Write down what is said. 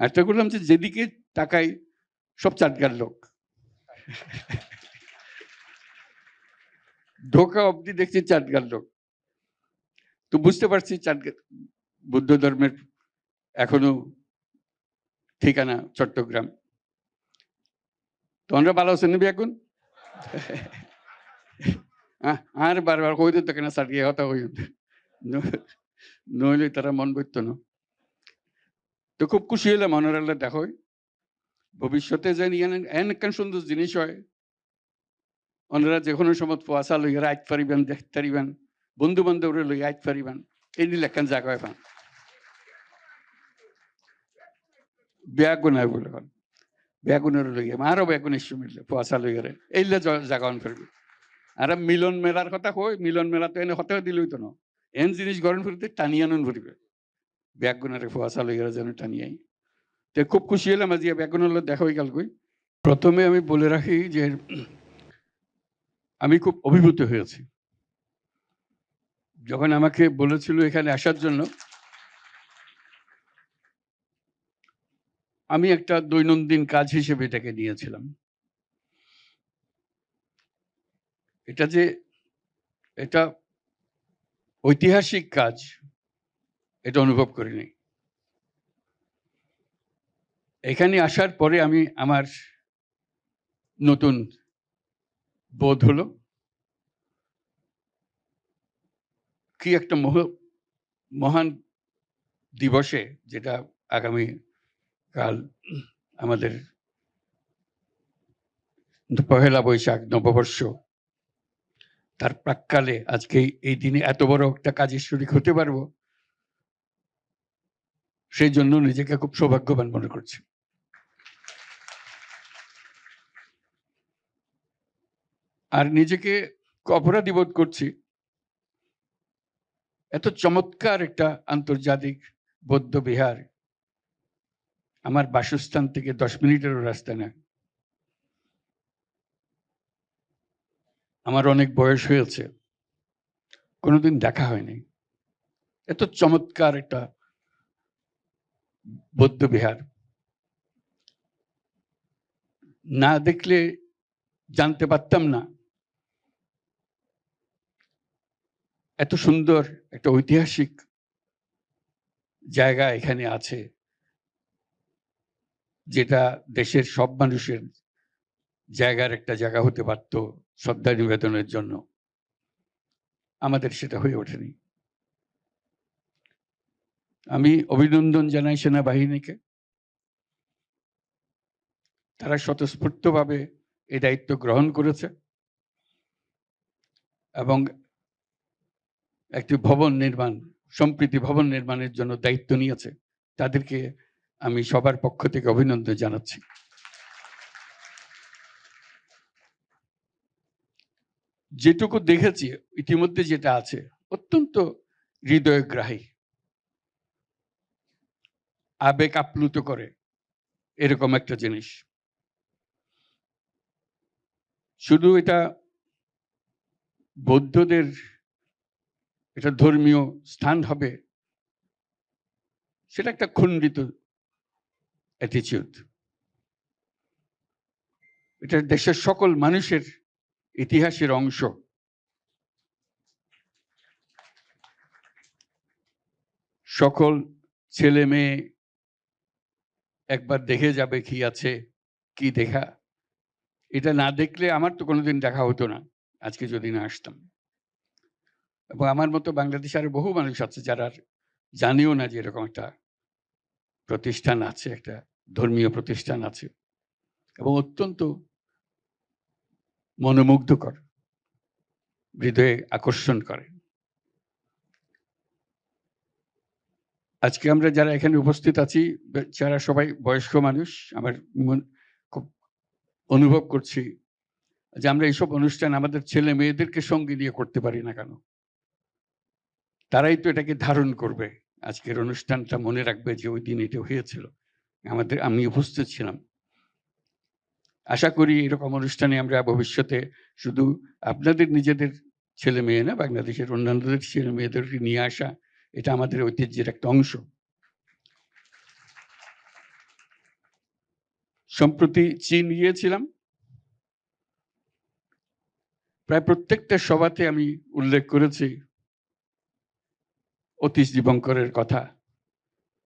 আরেকটা করলাম যে যেদিকে তাকাই সব চাটগার লোক। ঢোকা অবধি দেখছি চাটগার লোক। তো বুঝতে পারছি চাটগার বুদ্ধ ধর্মের এখনও ঠিকানা চট্টগ্রাম। তোমরা ভালো আছেন নাবি এখন? আর বারবার কই দিত কেনা সাটিয়ে কথা হই নইলে তারা মন বইত না। তো খুব খুশি হলাম অনারাল্লাহ দেখো ভবিষ্যতে জানি এন একখান সুন্দর জিনিস হয়। ওনারা যে কোনো সময় পোয়াশা লইয়া আইত পারিবেন দেখতে পারিবেন বন্ধু বান্ধবরে লইয়া আইত পারিবেন, এই নিলে একখান জায়গা হয় পান? বেয়াগুন হয় বলে কন। বেয়াগুনের লইয়া, আরও বেগুন এসে মিললে পোয়াশা লইয়ারে এইলে জায়গা অন ফিরবে আর মিলন মেলার কথা কই, মিলন মেলা তো এনে হতেও দিলই তো না। এন জিনিস গরম ফুরিতে টানিয়ে আনুন ফুরিবে ব্যাগুনারে পোয়াশা লইয়ারে যেন টানিয়াই তো খুব খুশি হলাম আজ ব্যাগুনের দেখা হয়ে গেল প্রথমে আমি বলে রাখি যে, আমি খুব অভিভূত হয়েছি। যখন আমাকে বলেছিল এখানে আসার জন্য, আমি একটা দৈনন্দিন কাজ হিসেবে এটাকে নিয়েছিলাম। এটা যে, এটা ঐতিহাসিক কাজ এটা অনুভব করিনি এখানে আসার পরে আমি আমার নতুন বোধ হলো, কি একটা মহ, মহান দিবসে যেটা আগামী কাল আমাদের পহেলা বৈশাখ, নববর্ষ, তার প্রাককালে আজকে এই দিনে এত বড় একটা কাজের শরিক হতে পারব। সেই জন্য নিজেকে খুব সৌভাগ্যবান মনে করছি। আর নিজেকে অপরাধী বোধ করছি। এত চমৎকার একটা আন্তর্জাতিক বৌদ্ধ বিহার। আমার বাসস্থান থেকে দশ মিনিটেরও রাস্তা না। আমার অনেক বয়স হয়েছে। কোনোদিন দেখা হয়নি। এত চমৎকার একটা বৌদ্ধ বিহার না দেখলে জানতে পারতাম না এত সুন্দর একটা ঐতিহাসিক জায়গা এখানে আছে যেটা দেশের সব মানুষের জায়গার একটা জায়গা হতে পারত শ্রদ্ধা নিবেদনের জন্য আমাদের সেটা হয়ে ওঠেনি আমি অভিনন্দন জানাই সেনাবাহিনীকে। তারা স্বতঃস্ফূর্তভাবে এই দায়িত্ব গ্রহণ করেছে এবং একটি ভবন নির্মাণ, সম্প্রীতি ভবন নির্মাণের জন্য দায়িত্ব নিয়েছে। তাদেরকে আমি সবার পক্ষ থেকে অভিনন্দন জানাচ্ছি। যেটুকু দেখেছি, ইতিমধ্যে যেটা আছে, অত্যন্ত হৃদয়গ্রাহী। আবেগ আপ্লুত করে। এরকম একটা জিনিস। শুধু এটা বৌদ্ধদের এটা ধর্মীয় স্থান হবে, সেটা একটা খণ্ডিত অ্যাটিচিউড এটা দেশের সকল মানুষের ইতিহাসের অংশ। সকল ছেলে মেয়ে একবার দেখে যাবে কি আছে, কি দেখা। এটা না দেখলে আমার তো কোনোদিন দেখা হতো না, আজকে যদি না আসতাম। এবং আমার মতো বাংলাদেশে আরও বহু মানুষ আছে যারা জানিও না যে এরকম একটা প্রতিষ্ঠান আছে, একটা ধর্মীয় প্রতিষ্ঠান আছে। এবং অত্যন্ত মনোমুগ্ধকর, হৃদয়ে আকর্ষণ করে। আজকে আমরা যারা এখানে উপস্থিত আছি, যারা সবাই বয়স্ক মানুষ, আমার মন খুব অনুভব করছি যে আমরা এইসব অনুষ্ঠান আমাদের ছেলে মেয়েদেরকে সঙ্গে নিয়ে করতে পারি না কেন? তারাই তো এটাকে ধারণ করবে। আজকের অনুষ্ঠানটা মনে রাখবে যে ওই দিন এটা হয়েছিল। আমাদের, আমি উপস্থিত ছিলাম। আশা করি এরকম অনুষ্ঠানে আমরা ভবিষ্যতে শুধু আপনাদের নিজেদের ছেলে মেয়ে না, বাংলাদেশের অন্যান্যদের ছেলে মেয়েদেরকে নিয়ে আসা এটা আমাদের ঐতিহ্যের একটা অংশ। সম্প্রতি চীন গিয়েছিলাম। প্রায় প্রত্যেকটা সভাতে আমি উল্লেখ করেছি অতীশ দীপঙ্করের কথা।